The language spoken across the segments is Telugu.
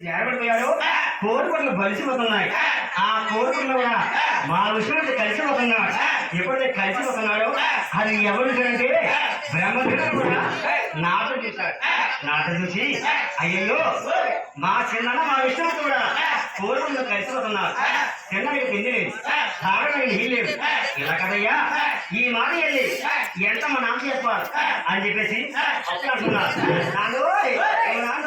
ఏర్పడిపోయాడు కోరికలు బలిసిపోతున్నాయి. ఆ. కోరికలు కూడా మా విషయంలో కలిసిపోతున్నాడు. ఎప్పుడైతే కలిసిపోతున్నాడో అది ఎవరు అంటే బ్రహ్మదేవుడు కూడా నాట చూశాడు. నాట చూసి అయ్యో మా చిన్న మా విషయంలో కూడా కోరికలు కలిసిపోతున్నారు చిన్నకి తిండి లేదు. తాగడానికి నీళ్ళు లేదు ఇలా కదయ్యా ఈ మాట వెళ్ళి ఎంత మా నాన్న చెప్పాలి అని చెప్పేసి అప్పుడు అంటున్నారు నాన్న. నాన్న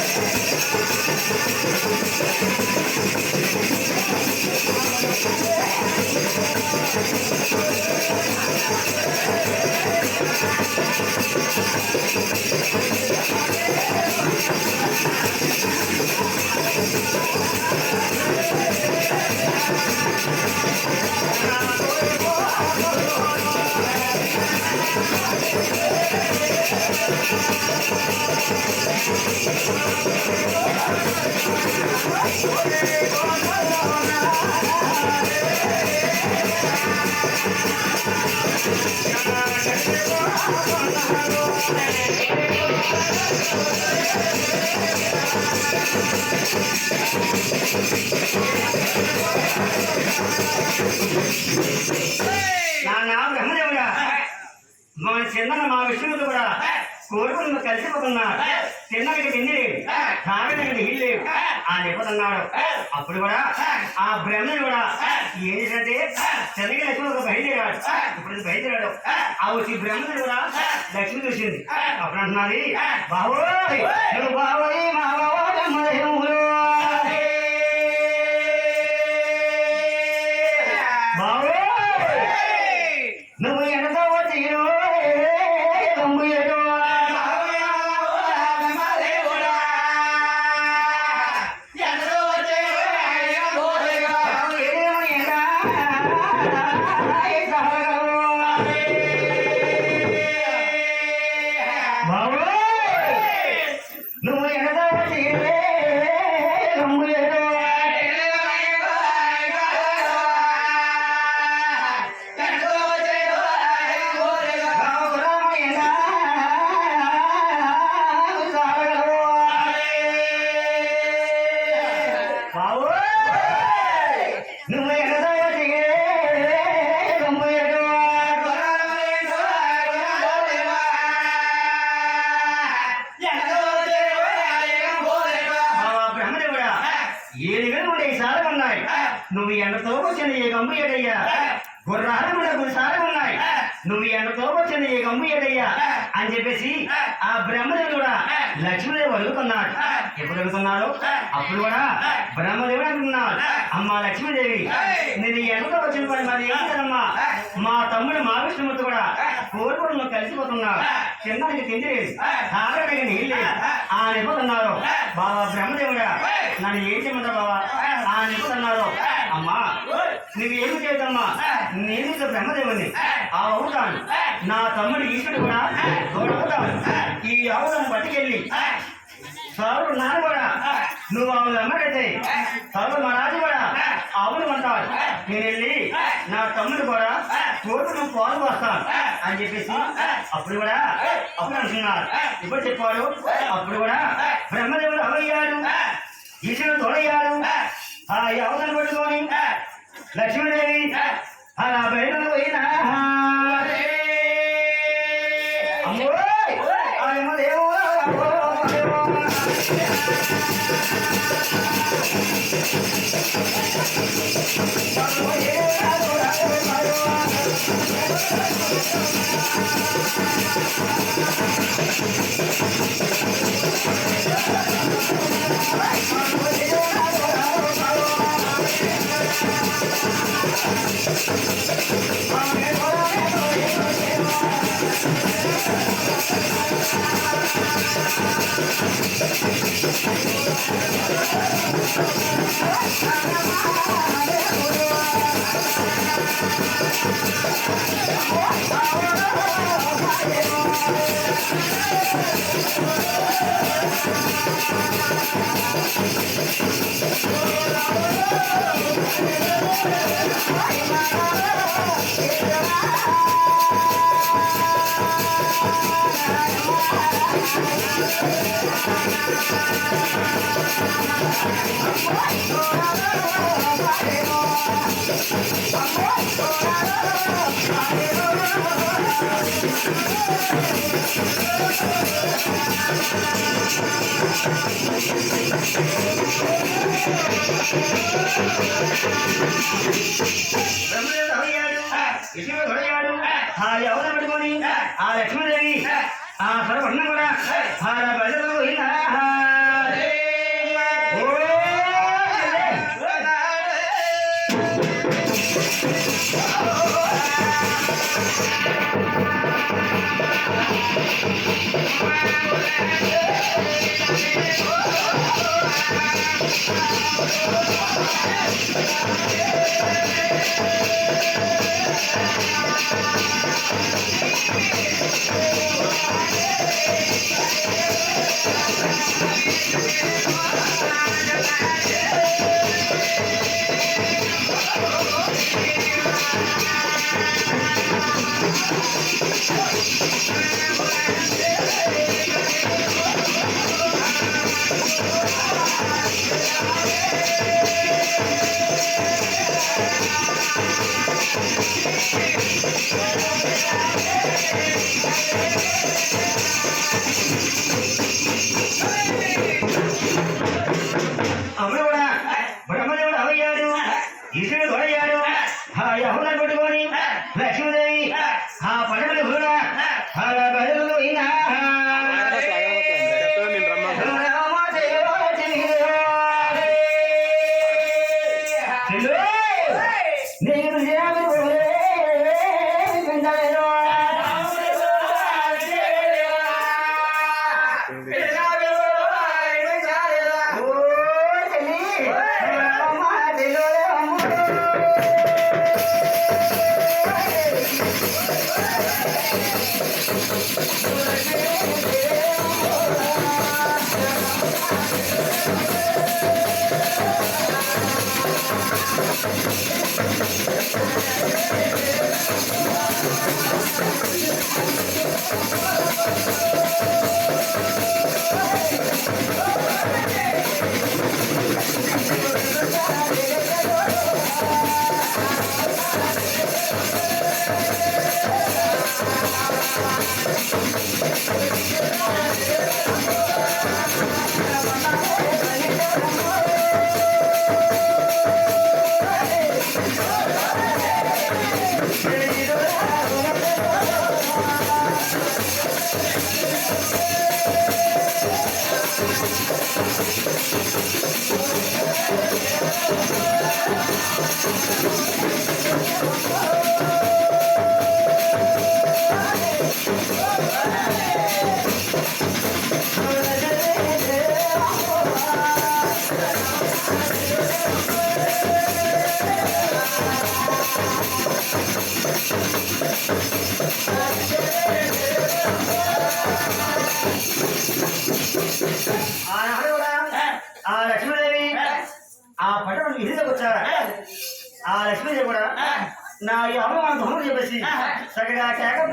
చిన్న మా విష్ణువుతో కూడా. కోరుకుని కలిసిపోతున్నారు చిన్నకి లేదు తాగడానికి నీళ్ళు. ఆ నిపుతున్నాడు అప్పుడు కూడా ఆ బ్రహ్మని కూడా ఏం. చేసినట్టే చిన్నకి లక్ష్మి ఒక బయలుదేరాడు. ఇప్పుడు బయలుదేరాడు. ఆ వచ్చి బ్రహ్మని కూడా లక్ష్మి చూసింది. అప్పుడు అంటున్నది బాబోయ్ నువ్వు బాబోయ్ మా బాబోయ్ నువ్వు నువ్వు ఎండతో వచ్చిన ఏ గమ్ము ఏడయ్యా. గుర్రాలు కూడా ఉన్నాయి. నువ్వు ఎండతో వచ్చిన ఏ గమ్ము ఏడయ్యా. అని చెప్పేసి ఆ బ్రహ్మదేవుడు కూడా లక్ష్మీదేవి అడుగుతున్నాడు ఎప్పుడు అడుగుతున్నాడు అప్పుడు కూడా బ్రహ్మదేవుడు అంటున్నాడు అమ్మా లక్ష్మీదేవి నేను ఎండతో వచ్చిన పని మరి ఏం కదమ్మా మా తమ్ముడు మా విష్ణుమూర్తి కూడా కోరుకుడు కలిసిపోతున్నాడు. కలిసిపోతున్నావు చిన్నానికి తిండి లేదు తాగడానికి నీళ్ళు లేదు ఆ నిపుతున్నారు బాబా బ్రహ్మదేవుడా నన్ను ఏం చేయమంటారు బాబా? ఆ నిపుతున్నారు అమ్మా నువ్వేమి చేయదమ్మా నేను ఇక బ్రహ్మదేవుని ఆ అవుతాను. నా తమ్ముడు ఈశ్వరుడు కూడా తోడవుతాను ఈ ఆవులను పట్టుకెళ్ళి సరుడు నాన్న కూడా నువ్వు ఆవులు అమ్మకైతే సరుడు మా రాజు కూడా ఆవులు అంటావు నేను వెళ్ళి నా తమ్ముడు కూడా తోడు నువ్వు పాలు వస్తాను అని చెప్పేసి అప్పుడు కూడా అప్పుడు అంటున్నారు. ఇప్పుడు చెప్పాడు. అప్పుడు కూడా బ్రహ్మదేవుడు అవయ్యాడు ఈశ్వరుడు తోడయ్యాడు. ఆ యావతను లక్ష్మీదేవి అలా బయట పోయినా అమ్మో. ఆ ఎవరు పెట్టుకొని ఆ లక్ష్మీదేవి ఆ సర్వన్న కూడా ఆ ప్రజలు ఇలా Thank you. ఆ లక్ష్మీదేవి ఆ పట్టణం ఇంటికి వచ్చారా ఆ లక్ష్మీదేవి కూడా నా ఈ అమ్మవారి ధనుడు చెప్పేసి చక్కగా కేకలు